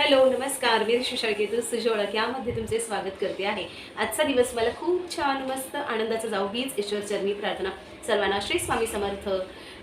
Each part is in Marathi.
हॅलो नमस्कार. वीर सुशाळकेतून सुजोळक यामध्ये तुमचे स्वागत करते आहे. आजचा दिवस मला खूप छान मस्त आनंदाचा जाऊ. हीच ईश्वर चरणी प्रार्थना. सर्वांना श्री स्वामी समर्थ.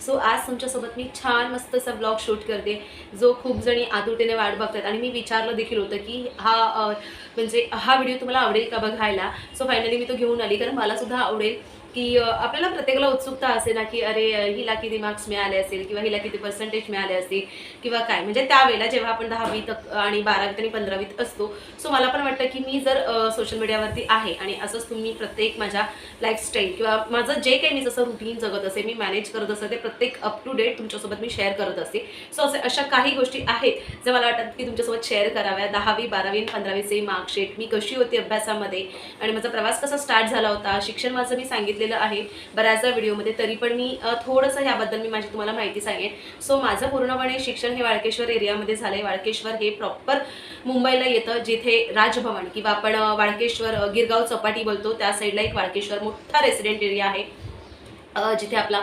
सो आज तुमच्यासोबत मी छान मस्त असा ब्लॉग शूट करते जो खूप जणी आतुरतेने वाट बघतात. आणि मी विचारलं देखील होतं की हा म्हणजे हा व्हिडिओ तुम्हाला आवडेल का बघायला? सो फायनली मी तो घेऊन आली. कारण मला सुद्धा आवडेल. की आपल्याला प्रत्येकाला उत्सुकता असे ना की अरे हिला किती मार्क्स मिळाले असेल किंवा हिला किती पर्सेंटेज मिळाले असतील किंवा काय. म्हणजे त्यावेळेला जेव्हा आपण दहावीत आणि बारावीत आणि पंधरावीत असतो सो मला पण वाटतं की मी जर सोशल मीडियावरती आहे आणि असंच तुम्ही प्रत्येक माझ्या लाईफस्टाईल किंवा माझं जे काही मी जसं रुटीन जगत असे मी मॅनेज करत असते ते प्रत्येक अप टू डेट तुमच्यासोबत मी शेअर करत असते सो असे अशा काही गोष्टी आहेत जे मला वाटतात की तुमच्यासोबत शेअर कराव्या दहावी बारावी आणि पंधरावीचे मार्कशीट मी कशी होती अभ्यासामध्ये? आणि माझा प्रवास कसा स्टार्ट झाला होता? शिक्षण माझं मी सांगितलं सांगितलेलं आहे बऱ्याचदा व्हिडिओमध्ये. तरी पण मी थोडंसं ह्याबद्दल मी माझी तुम्हाला माहिती सांगेन. सो माझं पूर्णपणे शिक्षण हे वाळकेश्वर एरियामध्ये झालं आहे वाळकेश्वर हे प्रॉपर मुंबईला येतं जिथे राजभवन किंवा आपण वाळकेश्वर गिरगाव चपाटी बोलतो. त्या साईडला एक वाळकेश्वर मोठा रेसिडेंट एरिया आहे. जिथे आपला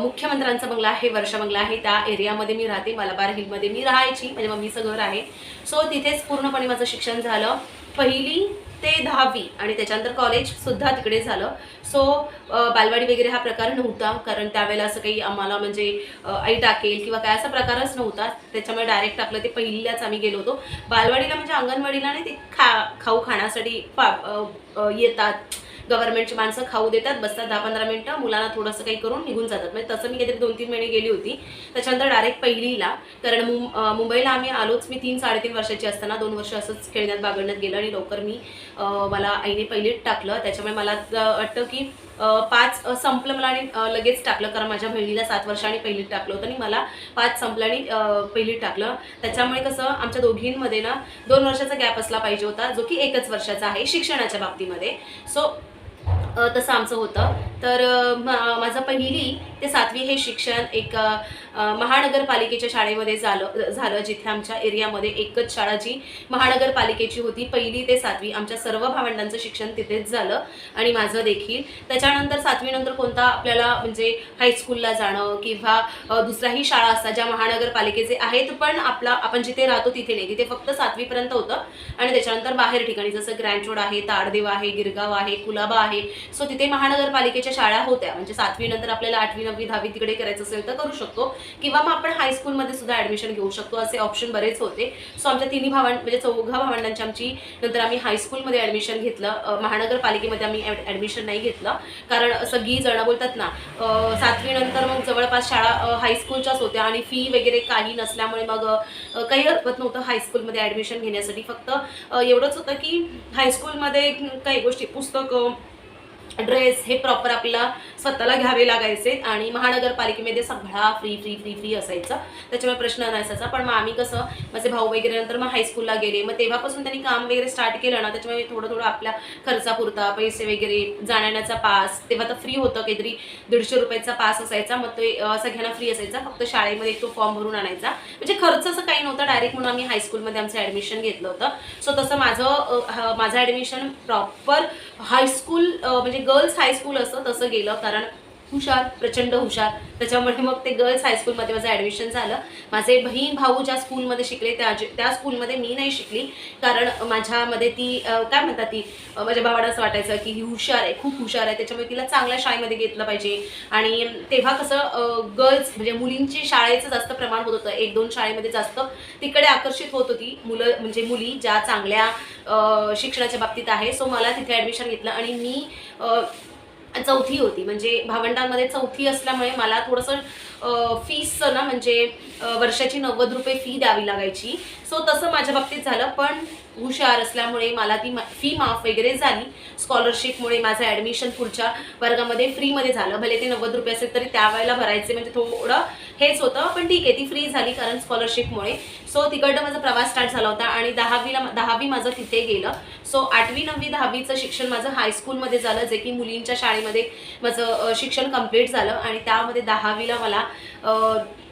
मुख्यमंत्र्यांचा बंगला आहे वर्षा बंगला आहे त्या एरियामध्ये मी राहते मलाबार हिलमध्ये मी राहायची म्हणजे मम्मीचं घर आहे. सो तिथेच पूर्णपणे माझं शिक्षण झालं. पहिली ते दहावी आणि त्याच्यानंतर कॉलेजसुद्धा तिकडे झालं. सो बालवाडी वगैरे हा प्रकार नव्हता कारण त्यावेळेला असं काही आम्हाला म्हणजे आई टाकेल किंवा काय असा प्रकारच नव्हता. त्याच्यामुळे डायरेक्ट आपलं ते पहिल्याच आम्ही गेलो होतो. बालवाडीला म्हणजे अंगणवाडीला नाही ते खा खाऊ खाण्यासाठी पा येतात. गव्हर्नमेंटची माणसं खाऊ देतात बसतात दहा पंधरा मिनटं मुलांना थोडंसं काही करून निघून जातात. म्हणजे तसं मी काहीतरी दोन तीन महिने गेली होती. त्याच्यानंतर डायरेक्ट पहिलीला कारण मुं मुंबईला आम्ही आलोच मी तीन साडेतीन वर्षाची असताना दोन वर्ष असंच खेळण्यात बागडण्यात गेलं आणि लवकर मी मला आईने पहिलीत टाकलं. त्याच्यामुळे मला वाटतं की पाच संपलं मला आणि लगेच टाकलं कारण माझ्या बहिणीला सात वर्षांनी पहिलीत टाकलं होतं आणि मला पाच संपलं आणि पहिलीत टाकलं. त्याच्यामुळे कसं आमच्या दोघींमध्ये ना दोन वर्षाचा गॅप असला पाहिजे होता जो की एकच वर्षाचा आहे शिक्षणाच्या बाबतीमध्ये. सो तसं आमचं होतं. तर माझं पहिली ते सातवी हे शिक्षण एक महानगरपालिकेच्या शाळेमध्ये झालं झालं जिथे आमच्या एरियामध्ये एकच शाळा जी महानगरपालिकेची होती पहिली ते सातवी. आमच्या सर्व भावंडांचं शिक्षण तिथेच झालं आणि माझं देखील. त्याच्यानंतर सातवीनंतर कोणता आपल्याला म्हणजे हायस्कूलला जाणं किंवा दुसऱ्याही शाळा असतात ज्या महानगरपालिकेचे आहेत पण आपला आपण जिथे राहतो तिथे नाही. तिथे फक्त सातवीपर्यंत होतं आणि त्याच्यानंतर बाहेर ठिकाणी जसं ग्रँड रोड आहे ताडदेव आहे गिरगाव आहे कुलाबा आहे. सो तिथे महानगरपालिकेच्या शाळा होत्या. म्हणजे सातवीनंतर आपल्याला आठवी नववी दहावी तिकडे करायचं असेल तर करू शकतो. किंवा मग आपण हायस्कूलमध्ये सुद्धा ऍडमिशन घेऊ शकतो असे ऑप्शन बरेच होते. सो आमच्या तिन्ही भावंड म्हणजे चौघा भावंडांची आमची नंतर आम्ही हायस्कूलमध्ये ऍडमिशन घेतलं. महानगरपालिकेमध्ये आम्ही ऍडमिशन नाही घेतलं. कारण सगळी जणं बोलतात ना सातवीनंतर मग जवळपास शाळा हायस्कूलच्याच होत्या आणि फी वगैरे काही नसल्यामुळे मग काही हरकत नव्हतं हायस्कूलमध्ये ॲडमिशन घेण्यासाठी. फक्त एवढंच होतं की हायस्कूलमध्ये काही गोष्टी पुस्तकं ड्रेस हे प्रॉपर आपल्याला स्वतःला घ्यावे लागायचे आणि महानगरपालिकेमध्ये सगळा फ्री फ्री फ्री फ्री असायचं. त्याच्यामुळे प्रश्न नसायचा पण मग आम्ही कसं माझे भाऊ वगैरे नंतर मग हायस्कूलला गेले. मग तेव्हापासून त्यांनी काम वगैरे स्टार्ट केलं ना त्याच्यामुळे थोडं थोडं आपल्या खर्चापुरता पैसे वगैरे जाण्याचा पास तेव्हा तर फ्री होतं काहीतरी. दीडशे रुपयाचा पास असायचा. मग ते सगळ्यांना फ्री असायचा. फक्त शाळेमध्ये तो फॉर्म भरून आणायचा. म्हणजे खर्च असं काही नव्हतं. डायरेक्ट म्हणून आम्ही हायस्कूलमध्ये आमचं ॲडमिशन घेतलं होतं. सो तसं माझं माझं ॲडमिशन प्रॉपर हायस्कूल म्हणजे गर्ल्स हायस्कूल असं तसं गेलं. कारण हुशार प्रचंड हुशार. त्याच्यामुळे मग ते गर्ल्स हायस्कूलमध्ये माझं ॲडमिशन झालं. माझे बहीण भाऊ ज्या स्कूलमध्ये शिकले त्या त्या स्कूलमध्ये मी नाही शिकली. कारण माझ्यामध्ये ती काय म्हणतात ती माझ्या भावाला असं वाटायचं की ही हुशार आहे खूप हुशार आहे. त्याच्यामुळे तिला चांगल्या शाळेमध्ये घेतलं पाहिजे. आणि तेव्हा कसं गर्ल्स म्हणजे मुलींची शाळेचं जास्त प्रमाण होत होतं. एक दोन शाळेमध्ये जास्त तिकडे आकर्षित होत होती मुलं म्हणजे मुली ज्या चांगल्या शिक्षणाच्या बाबतीत आहे. सो मला तिथे ॲडमिशन घेतलं आणि मी चौथी होती. म्हणजे भावंडांमध्ये चौथी असल्यामुळे मला थोडंसं फीसचं ना म्हणजे वर्षाची नव्वद रुपये फी द्यावी लागायची. सो तसं माझ्या बाबतीत झालं पण हुशार असल्यामुळे मला ती फी माफ वगैरे झाली. स्कॉलरशिपमुळे माझं ॲडमिशन पुढच्या वर्गामध्ये फ्रीमध्ये झालं. भले ते नव्वद रुपये असेल तरी त्यावेळेला भरायचे म्हणजे थोडं हेच होतं पण ठीक आहे ती फ्री झाली कारण स्कॉलरशिपमुळे सो तिकडनं माझा प्रवास स्टार्ट झाला होता आणि दहावीला दहावी माझं तिथे गेलं. सो आठवी नववी दहावीचं शिक्षण माझं हायस्कूलमध्ये झालं जे की मुलींच्या शाळेमध्ये माझं शिक्षण कंप्लीट झालं आणि त्यामध्ये दहावीला मला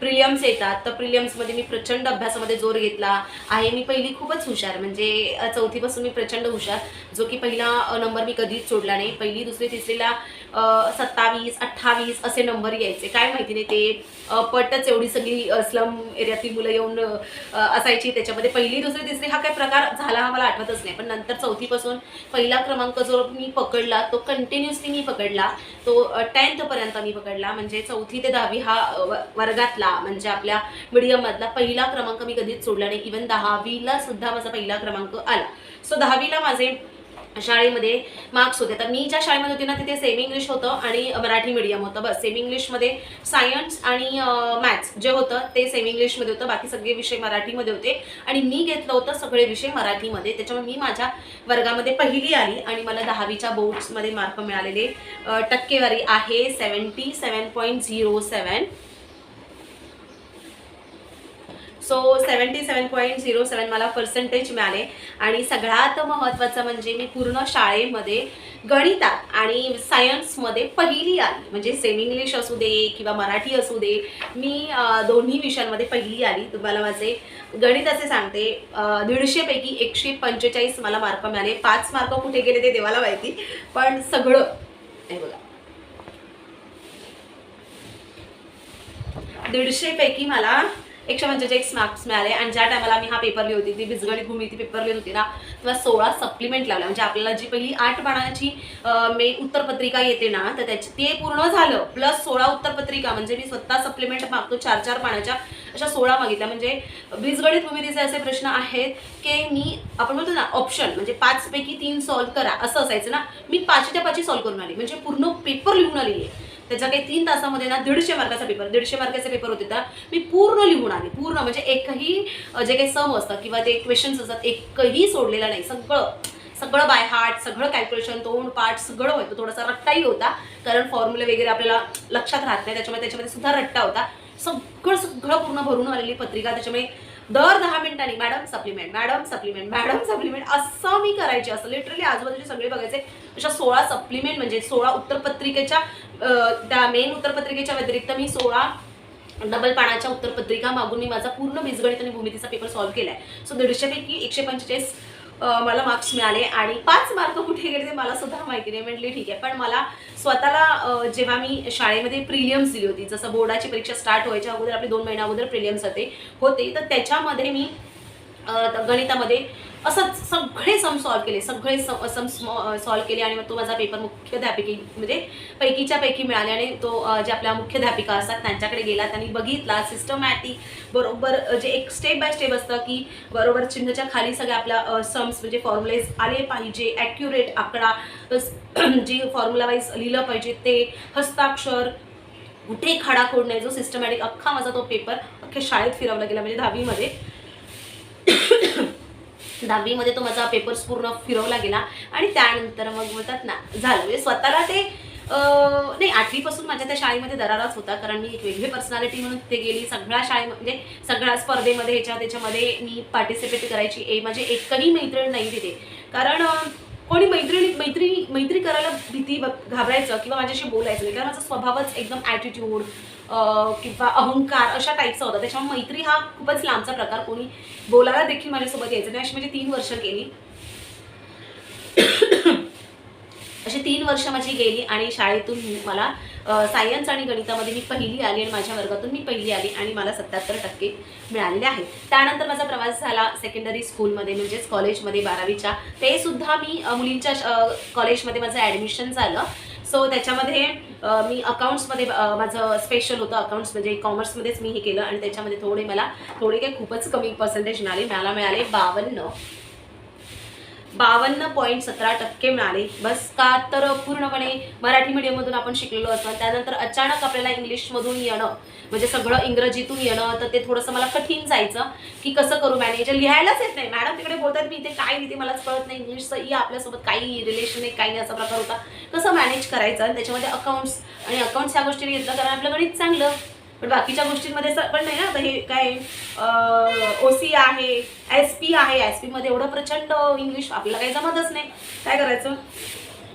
प्रिलियम्स येतात. तर प्रिलियम्समध्ये मी प्रचंड अभ्यासामध्ये जोर घेतला आहे. मी पहिली खूपच हुशार. म्हणजे चौथीपासून मी प्रचंड हुशार जो की पहिला नंबर मी कधीच सोडला नाही. पहिली दुसरी तिसरीला सत्तावीस अठ्ठावीस असे नंबर यायचे. काय माहिती नाही ते पटच एवढी सगळी स्लम एरियातली मुलं येऊन असायची त्याच्यामध्ये. पहिली दुसरी तिसरी हा काय प्रकार झाला हा मला आठवतच नाही. पण नंतर चौथीपासून पहिला क्रमांक जो मी पकडला तो कंटिन्युअसली मी पकडला तो टेन्थपर्यंत मी पकडला. म्हणजे चौथी ते दहावी हा वर्गातला म्हणजे आपल्या मीडियममधला पहिला क्रमांक मी कधीच सोडला नाही. इवन दहावीला सुद्धा माझा पहिला क्रमांक आला. सो दहावीला माझे शाळेमध्ये मार्क्स होते. तर मी ज्या शाळेमध्ये होते ना तिथे सेमी इंग्लिश होतं आणि मराठी मीडियम होतं. बस सेमी इंग्लिशमध्ये सायन्स आणि मॅथ्स जे होतं ते सेमी इंग्लिशमध्ये होतं. बाकी सगळे विषय मराठीमध्ये होते. आणि मी घेतलं होतं सगळे विषय मराठीमध्ये. त्याच्यामुळे मी माझ्या वर्गामध्ये पहिली आली आणि मला दहावीच्या बोर्ड्समध्ये मार्क मिळालेले टक्केवारी आहे seventy seven point zero seven so seventy seven point zero seven मला पर्सेंटेज मिळाले. आणि सगळ्यात महत्त्वाचं म्हणजे मी पूर्ण शाळेमध्ये गणितात आणि सायन्समध्ये पहिली आली. म्हणजे सेमी इंग्लिश असू दे किंवा मराठी असू दे मी दोन्ही विषयांमध्ये पहिली आली. तुम्हाला माझे गणिताचे सांगते. दीडशेपैकी एकशे पंचेचाळीस मला मार्क मिळाले. पाच मार्क कुठे गेले ते देवाला माहिती. पण सगळं हे बघा. दीडशेपैकी मला एकशे पंचेचाळीस मार्क्स मिळाले आणि ज्या टायमाला मी हा पेपर लिहित होती ती विजगणितभूमी ती पेपर लिहित होती ना तेव्हा सोळा सप्लिमेंट लावल्या म्हणजे आपल्याला जी पहिली आठ पानाची मे उत्तरपत्रिका येते ना तर त्याची ते पूर्ण झालं. प्लस सोळा उत्तरपत्रिका म्हणजे मी स्वतः सप्लिमेंट मागतो चार चार पानाच्या अशा सोळा मागितल्या. म्हणजे बीजगणित भूमितीचे असे प्रश्न आहेत की मी आपण बोलतो ना ऑप्शन म्हणजे पाचपैकी तीन सॉल्व्ह करा. असं असायचं ना. मी पाचच्या पाची सॉल्व्ह करून आली. म्हणजे पूर्ण पेपर लिहून आली आहे त्याचा काही तीन तासामध्ये ना दीडशे मार्काचा पेपर दीडशे मार्काचा पेपर होते तर मी पूर्ण लिहून आले. पूर्ण म्हणजे एकही जे काही सम असतात किंवा ते क्वेश्चन्स असतात एकही सोडलेलं नाही. सगळं सगळं बाय हार्ट सगळं कॅल्क्युलेशन तोंड पाठ सगळं होतं. थोडासा रट्टाही होता कारण फॉर्म्युले वगैरे आपल्याला लक्षात राहत नाही. त्याच्यामुळे त्याच्यामध्ये सुद्धा रट्टा होता. सगळं सगळं पूर्ण भरून आलेली पत्रिका त्याच्यामुळे दर दहा मिनिटांनी madam supplement madam supplement madam supplement असं मी करायचे. असं लिटरली आजूबाजूचे सगळे बघायचे. अशा सोळा सप्लिमेंट म्हणजे सोळा उत्तरपत्रिकेच्या त्या मेन उत्तरपत्रिकेच्या व्यतिरिक्त मी सोळा डबल पानाच्या उत्तरपत्रिका मागून मी माझा पूर्ण बीजगणित आणि भूमितीचा पेपर सॉल्व्ह केलाय. सो दीडशेपैकी एकशे पंचेचाळीस मला मार्क्स मिळाले आणि पाच मार्क कुठे गेले ते मला सुद्धा माहिती नाही. म्हटली ठीक आहे पण मला स्वतःला जेव्हा मी शाळेमध्ये प्रिलियम्स दिली होती जसं बोर्डाची परीक्षा स्टार्ट व्हायच्या अगोदर आपली दोन महिन्या अगोदर प्रिलियम्स होते होते तर त्याच्यामध्ये मी गणितामध्ये असंच सगळे सम सॉल्व्ह केले. सगळे सम सॉल्व्ह केले आणि मग तो माझा पेपर मुख्याध्यापिके म्हणजे पैकीच्या पैकी मिळाले आणि तो जे आपल्या मुख्याध्यापिका असतात त्यांच्याकडे गेला. त्यांनी बघितला सिस्टमॅटिक बरोबर जे एक स्टेप बाय स्टेप असतं की बरोबर चिन्हाच्या खाली सगळ्या आपल्या सम्स म्हणजे फॉर्म्युलेज आले पाहिजे. ॲक्युरेट आकडा जे जी फॉर्म्युला वाईज लिहिलं पाहिजे ते हस्ताक्षर कुठे खाडाखोड नाही. जो सिस्टमॅटिक अख्खा माझा तो पेपर अख्ख्या शाळेत फिरवला गेला म्हणजे दहावीमध्ये. दहावीमध्ये तो माझा पेपर्स पूर्ण फिरवला गेला. आणि त्यानंतर मग बोलतात ना झालं. म्हणजे स्वतःला ते नाही आठवीपासून माझ्या त्या शाळेमध्ये दराराच होता. कारण मी एक वेगळी पर्सनॅलिटी म्हणून ते गेली. सगळ्या शाळे म्हणजे सगळ्या स्पर्धेमध्ये ह्याच्या त्याच्यामध्ये मी पार्टिसिपेट करायची. ए माझी एकही मैत्रीण नाही तिथे. कारण कोणी मैत्रिणी मैत्री मैत्री करायला भीती ब- घाबरायचं किंवा माझ्याशी बोलायचं नाही. कारण माझा स्वभावच एकदम ॲटिट्यूड किंवा अहंकार अशा टाईपचा होता. त्याच्यामुळे मैत्री हा खूपच लांबचा प्रकार. कोणी बोलायला देखील माझ्यासोबत यायचं नाही. अशी म्हणजे तीन वर्ष गेली. अशी तीन वर्ष माझी गेली आणि शाळेतून मला सायन्स आणि गणितामध्ये मी पहिली आली आणि माझ्या वर्गातून मी पहिली आली आणि मला सत्याहत्तर टक्के मिळालेले आहेत. त्यानंतर माझा प्रवास झाला सेकंडरी स्कूलमध्ये म्हणजेच कॉलेजमध्ये बारावीच्या. ते सुद्धा मी मुलींच्या कॉलेजमध्ये माझं ॲडमिशन झालं. सो त्याच्यामध्ये मी अकाउंट्समध्ये माझं स्पेशल होतं अकाउंट्स म्हणजे कॉमर्समध्येच मी हे केलं आणि त्याच्यामध्ये थोडे मला थोडे काही खूपच कमी पर्सेंटेज मिळाले. मला मिळाले बावन्न. बावन्न पॉईंट सतरा टक्के मिळाले. बस का तर पूर्णपणे मराठी मीडियममधून आपण शिकलेलो असतो त्यानंतर अचानक आपल्याला इंग्लिशमधून येणं म्हणजे सगळं इंग्रजीतून येणं तर ते थोडंसं मला कठीण जायचं की कसं करू मॅनेजर लिहायलाच येत नाही. मॅडम तिकडे बोलतात मी इथे काय लिहिते मलाच कळत नाही. इंग्लिशचं ई आपल्यासोबत काही रिलेशन आहे काही नाही. असा प्रकार होता. कसं मॅनेज करायचं? आणि त्याच्यामध्ये अकाउंट्स आणि अकाउंट्स ह्या गोष्टीने घेतलं कारण आपलं गणित चांगलं. पण बाकीच्या गोष्टींमध्ये पण नाही ना. आता हे काय ओ सी आहे एस पी आहे. एस पीमध्ये एवढं प्रचंड इंग्लिश आपल्याला काही जमतच नाही. काय करायचं?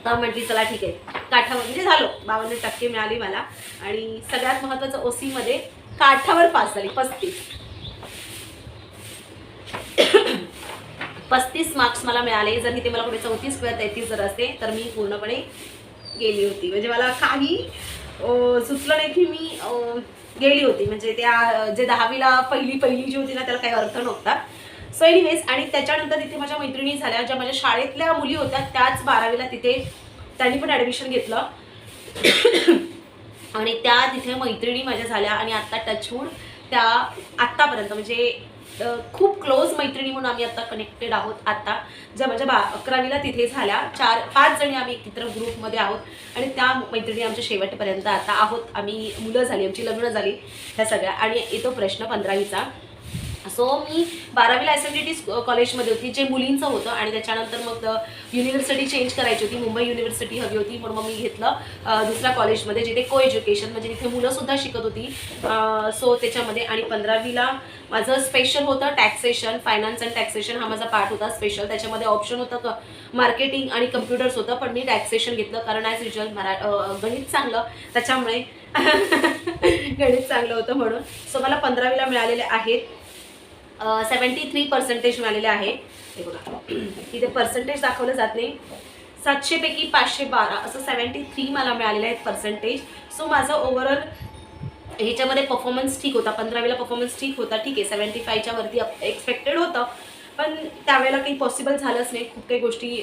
तर म्हटली चला ठीक आहे. काठावर म्हणजे झालो. बावन्न टक्के मिळाली मला. आणि सगळ्यात महत्त्वाचं ओ सीमध्ये काठावर पास झाली. पस्तीस. पस्तीस मार्क्स मला मिळाले. जर इथे मला कुठे चौतीस किंवा तेहतीस जर असते तर मी पूर्णपणे गेली होती. म्हणजे मला काही सुचलं नाही की मी गेली होती. म्हणजे त्या जे दहावीला पहिली पहिली जी होती ना त्याला काही अर्थ नव्हता. सो एनिवेज आणि त्याच्यानंतर तिथे माझ्या मैत्रिणी झाल्या ज्या माझ्या शाळेतल्या मुली होत्या त्याच बारावीला तिथे त्यांनी पण ॲडमिशन घेतलं. आणि त्या तिथे मैत्रिणी माझ्या झाल्या आणि आत्ता टचवूड त्या आत्तापर्यंत म्हणजे खूप क्लोज मैत्रिणी म्हणून आम्ही आता कनेक्टेड आहोत आत्ता. ज्या माझ्या बा अकरावीला तिथे झाल्या चार पाच जणी आम्ही एकत्र ग्रुपमध्ये आहोत. आणि त्या मैत्रिणी आमच्या शेवटपर्यंत आता आहोत. आम्ही मुलं झाली आमची लग्न झाली ह्या सगळ्या. आणि येतो प्रश्न पंधरावीचा. सो मी बारावीला एस एन डी टी कॉलेजमध्ये होती जे मुलींचं होतं आणि त्याच्यानंतर मग युनिव्हर्सिटी चेंज करायची होती मुंबई युनिव्हर्सिटी हवी होती म्हणून मग मी घेतलं दुसऱ्या कॉलेजमध्ये जिथे को एज्युकेशन म्हणजे तिथे मुलंसुद्धा शिकत होती सो त्याच्यामध्ये आणि पंधरावीला माझं स्पेशल होतं टॅक्सेशन फायनान्स अँड टॅक्सेशन हा माझा पार्ट होता स्पेशल त्याच्यामध्ये ऑप्शन होतं मार्केटिंग आणि कम्प्युटर्स होतं पण मी टॅक्सेशन घेतलं कारण ॲज युजल मरा गणित चांगलं त्याच्यामुळे गणित चांगलं होतं म्हणून. सो मला पंधरावीला मिळालेले आहेत. सेवन्टी थ्री पर्सेंटेज मिळालेले आहे. हे बघा. इथे पर्सेंटेज दाखवलं जात नाही. सातशेपैकी पाचशे बारा असं सेवन्टी थ्री मला मिळालेले आहेत पर्सेंटेज सो माझं ओव्हरऑल ह्याच्यामध्ये परफॉर्मन्स ठीक होता. पंधरावीला परफॉर्मन्स ठीक होता. ठीक आहे. सेवन्टी फायच्या वरती एक्सपेक्टेड होतं. पण त्यावेळेला काही पॉसिबल झालंच नाही. खूप काही गोष्टी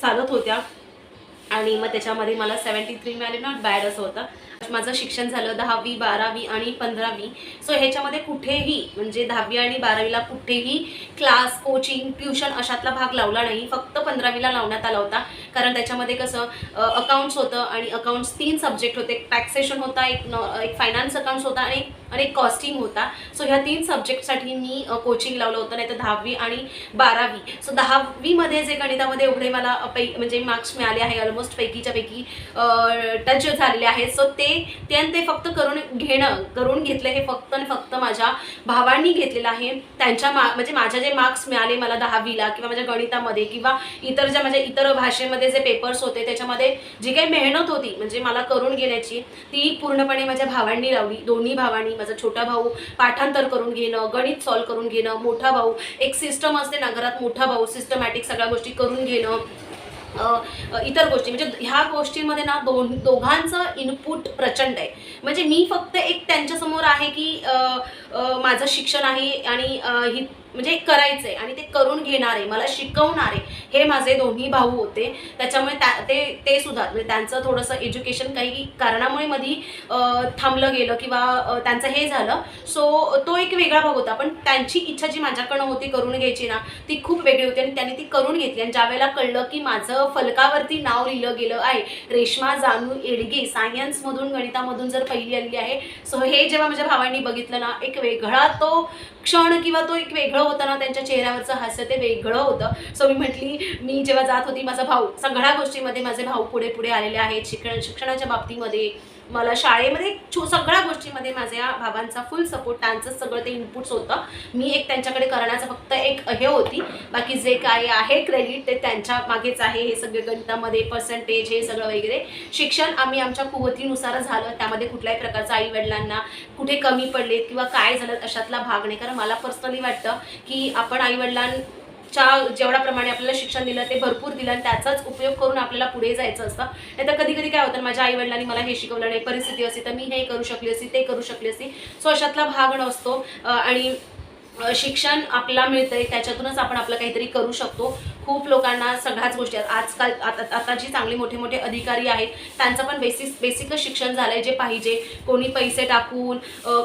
चालत होत्या. आणि मग त्याच्यामध्ये मला सेवन्टी थ्री मिळाले नॉट बॅड असं होतं. माझं शिक्षण झालं दहावी बारावी आणि पंधरावी. सो ह्याच्यामध्ये कुठेही म्हणजे दहावी आणि बारावीला कुठेही क्लास कोचिंग ट्युशन अशातला भाग लावला नाही. फक्त पंधरावीला लावण्यात आला होता. कारण त्याच्यामध्ये कसं अकाउंट्स होतं आणि अकाउंट्स तीन सब्जेक्ट होते. टॅक्सेशन होता एक एक फायनान्स अकाउंट्स होता आणि आणि एक कॉस्टिंग होता. सो ह्या तीन सब्जेक्टसाठी मी कोचिंग लावलं होतं नाही तर दहावी आणि बारावी. सो दहावीमध्ये जे गणितामध्ये एवढे मला पै म्हणजे मार्क्स मिळाले आहे ऑलमोस्ट पैकीच्या पैकी टच झालेले आहेत. सो ते ते ते फक्त करून घेणं करून घेतलं हे फक्त आणि फक्त माझ्या भावांनी घेतलेलं आहे. त्यांच्या मा म्हणजे माझ्या जे मार्क्स मिळाले मला दहावीला किंवा माझ्या गणितामध्ये किंवा इतर ज्या माझ्या इतर भाषेमध्ये जे पेपर्स होते त्याच्यामध्ये जी काही मेहनत होती म्हणजे मला करून घेण्याची ती पूर्णपणे माझ्या भावांनी लावली. दोन्ही भावांनी. माझा छोटा भाऊ पाठांतर करून घेणं गणित सॉल्व करून घेणं मोठा भाऊ एक सिस्टम असते ना घरात मोठा भाऊ सिस्टमॅटिक सगळ्या गोष्टी करून घेणं इतर गोष्टी. म्हणजे ह्या गोष्टींमध्ये ना दोन दोघांचं इनपुट प्रचंड आहे. म्हणजे मी फक्त एक त्यांच्यासमोर आहे की माझं शिक्षण आहे आणि ही म्हणजे करायचं आहे आणि ते करून घेणार आहे मला शिकवणार आहे हे माझे दोन्ही भाऊ होते. त्याच्यामुळे त्या ते ते सुद्धा म्हणजे त्यांचं थोडंसं एज्युकेशन काही कारणामुळे मधी थांबलं गेलं किंवा त्यांचं हे झालं. सो तो एक वेगळा भाग होता पण त्यांची इच्छा जी माझ्याकडनं होती करून घ्यायची ना ती खूप वेगळी होती आणि त्यांनी ती करून घेतली. आणि ज्यावेळेला कळलं की माझं फलकावरती नाव लिहिलं गेलं आहे रेश्मा जानू एडगे सायन्समधून गणितामधून जर पहिली आलेली आहे. सो हे जेव्हा माझ्या भावांनी बघितलं ना एक वेगळा तो क्षण किंवा तो एक वेगळं होताना त्यांच्या चेहऱ्यावरचं हास्य ते वेगळं होतं. सो मी म्हटली मी जेव्हा जात होती माझा भाऊ सगळ्या गोष्टीमध्ये माझे भाऊ पुढे पुढे आलेले आहेत शिक्षण शिक्षणाच्या बाबतीमध्ये. मला शाळेमध्ये छो सगळ्या गोष्टीमध्ये माझ्या बाबांचा फुल सपोर्ट त्यांचं सगळं ते इनपुट्स होतं. मी एक त्यांच्याकडे करण्याचं फक्त एक हे होती. बाकी जे काय आहे क्रेडिट ते त्यांच्या मागेच आहे. हे सगळे गणितामध्ये पर्सेंटेज हे सगळं वगैरे. शिक्षण आम्ही आमच्या कुवतीनुसार झालं. त्यामध्ये कुठल्याही प्रकारचं आई वडिलांना कुठे कमी पडलेत किंवा काय झालं अशातला भाग नाही. कारण मला पर्सनली वाटतं की आपण आई च्या जेवढ्या प्रमाणे आपल्याला शिक्षण दिलं ते भरपूर दिलं आणि त्याचाच उपयोग करून आपल्याला पुढे जायचं असतं. नाही तर कधी कधी काय होतं माझ्या आईवडिलांनी मला हे शिकवलं नाही परिस्थिती असती तर मी हे करू शकली असती ते करू शकली असती सो अशातला भाग नसतो. आणि शिक्षण आपल्याला मिळतंय त्याच्यातूनच आपण आपलं काहीतरी करू शकतो. खूप लोकांना सगळ्याच गोष्टी आहेत. आजकाल आता आता जी चांगली मोठे मोठे अधिकारी आहेत त्यांचं पण बेसिक बेसिकच शिक्षण झालं आहे जे पाहिजे. कोणी पैसे टाकून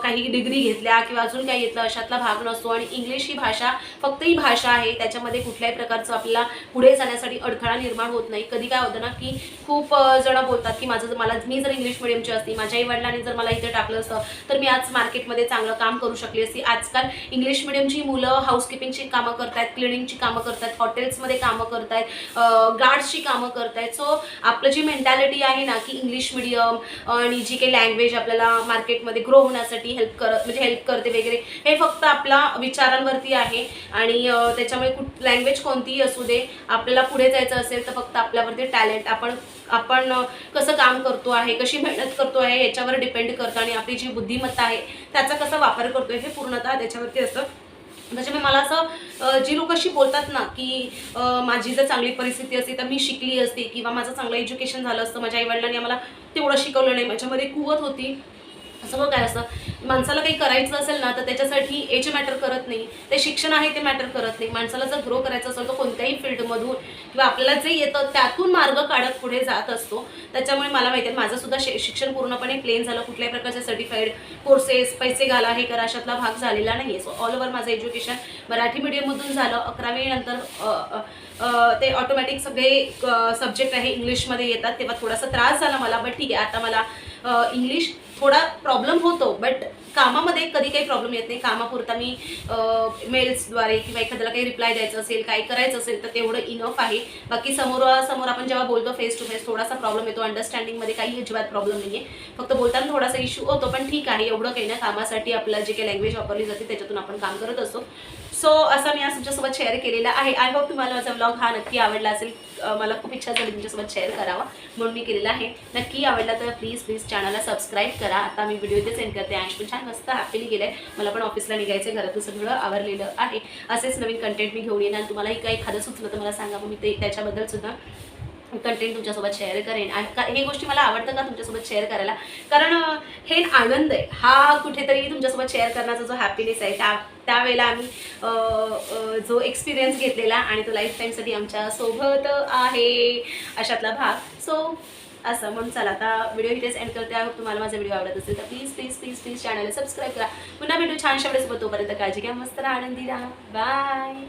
काही डिग्री घेतल्या किंवा अजून काही घेतलं अशातला भाग नसतो. आणि इंग्लिश ही भाषा फक्त ही भाषा आहे त्याच्यामध्ये कुठल्याही प्रकारचं आपल्याला पुढे जाण्यासाठी अडथळा निर्माण होत नाही. कधी काय होतं ना की खूप जणं जण बोलतात की माझं जर- मला मी जर इंग्लिश मिडियमची असती माझ्या आईवडिलांनी जर मला इथे टाकलं असतं तर मी आज मार्केटमध्ये चांगलं काम करू शकली असती. आजकाल इंग्लिश मिडियमची मुलं हाऊसकीपिंगची कामं करतात क्लिनिंगची कामं करतात हॉटेल्समध्ये बँकेमध्ये कामं करतायत गार्ड्सची कामं करतायत. सो आपलं जी मेंटॅलिटी आहे ना की इंग्लिश मिडियम आणि जी काही लँग्वेज आपल्याला मार्केटमध्ये ग्रो होण्यासाठी हेल्प करत म्हणजे हेल्प करते वगैरे हे फक्त आपला विचारांवरती आहे. आणि त्याच्यामुळे कुठ लँग्वेज कोणतीही असू दे आपल्याला पुढे जायचं असेल तर फक्त आपल्यावरती टॅलेंट आपण आपण कसं काम करतो आहे कशी मेहनत करतो आहे याच्यावर डिपेंड करतं. आणि आपली जी बुद्धिमत्ता आहे त्याचा कसा वापर करतोय हे पूर्णतः त्याच्यावरती असतं. म्हणजे त्याच्यामुळे मला असं जी लोक अशी बोलतात ना की माझी जर चांगली परिस्थिती असती तर मी शिकली असती किंवा माझं चांगलं एज्युकेशन झालं असतं माझ्या आईवडिलांनी आम्हाला तेवढं शिकवलं नाही माझ्यामध्ये कुवत होती. असं मग काय असं माणसाला काही करायचं असेल ना तर त्याच्यासाठी एज मॅटर करत नाही ते शिक्षण आहे ते मॅटर करत नाही. माणसाला जर ग्रो करायचं असेल तर कोणत्याही फील्डमधून किंवा आपल्याला जे येतं त्यातून मार्ग काढत पुढे जात असतो. त्याच्यामुळे मला माहिती आहे माझंसुद्धा शे शिक्षण पूर्णपणे प्लेन झालं. कुठल्याही प्रकारचे सर्टिफाईड कोर्सेस पैसे घाला हे करा अशातला भाग झालेला नाही सो ऑल ओव्हर माझं एज्युकेशन मराठी मीडियममधून झालं. अकरावी नंतर ते ऑटोमॅटिक सगळे सब्जेक्ट आहे इंग्लिशमध्ये येतात. तेव्हा थोडासा त्रास झाला मला बट ठीक आहे. आता मला इंग्लिश थोडा प्रॉब्लेम होतो बट कामामध्ये कधी काही प्रॉब्लेम येत नाही. कामापुरता मी मेल्सद्वारे किंवा एखाद्याला काही रिप्लाय द्यायचं असेल काही करायचं असेल तर तेवढं इनफ आहे. बाकी समोरासमोर आपण जेव्हा बोलतो फेस टू फेस थोडासा प्रॉब्लेम येतो. अंडरस्टँडिंगमध्ये काही अजिबात प्रॉब्लेम नाही आहे फक्त बोलताना थोडासा इश्यू होतो पण ठीक आहे. एवढं काही ना कामासाठी आपलं जे काही लँग्वेज वापरली जाते त्याच्यातून आपण काम करत असतो. सो असा मी आज तुमच्यासोबत शेअर केलेला आहे. आय होप तुम्हाला माझा ब्लॉग हा नक्की आवडला असेल. मला खूप इच्छा झाली तुमच्यासोबत शेअर करावा म्हणून मी केलेला आहे. नक्की आवडला तर प्लीज प्लीज चॅनलला सबस्क्राईब करा. आता मी व्हिडिओ इथे सेंड करते. आणि छान मस्त हॅपीली गेलाय मला पण ऑफिसला निघायचं घरातून सगळं आवरलेलं आहे. असेच नवीन कंटेंट मी घेऊन येणार तुम्हालाही काही एखादं सुचलं तर मला सांगा. मग मी ते त्याच्याबद्दल सुद्धा कंटेंट तुमच्यासोबत शेअर करेन. आणि का हे गोष्टी मला आवडतं का तुमच्यासोबत शेअर करायला. कारण हे आनंद आहे. हा कुठेतरी तुमच्यासोबत शेअर करण्याचा जो हॅपीनेस आहे त्या त्यावेळेला आम्ही जो एक्सपिरियन्स घेतलेला आणि तो लाईफ टाईमसाठी आमच्यासोबत आहे अशातला भाग. सो असं. म्हणून चला आता व्हिडिओ इथेच एंड करते आहोत. तुम्हाला माझा व्हिडिओ आवडत असेल तर प्लीज प्लीज प्लीज प्लीज चॅनलला सबस्क्राईब करा. पुन्हा भेटू छानशा वेळेस तोपर्यंत काळजी घ्या मस्त राहा आनंदी राहा. बाय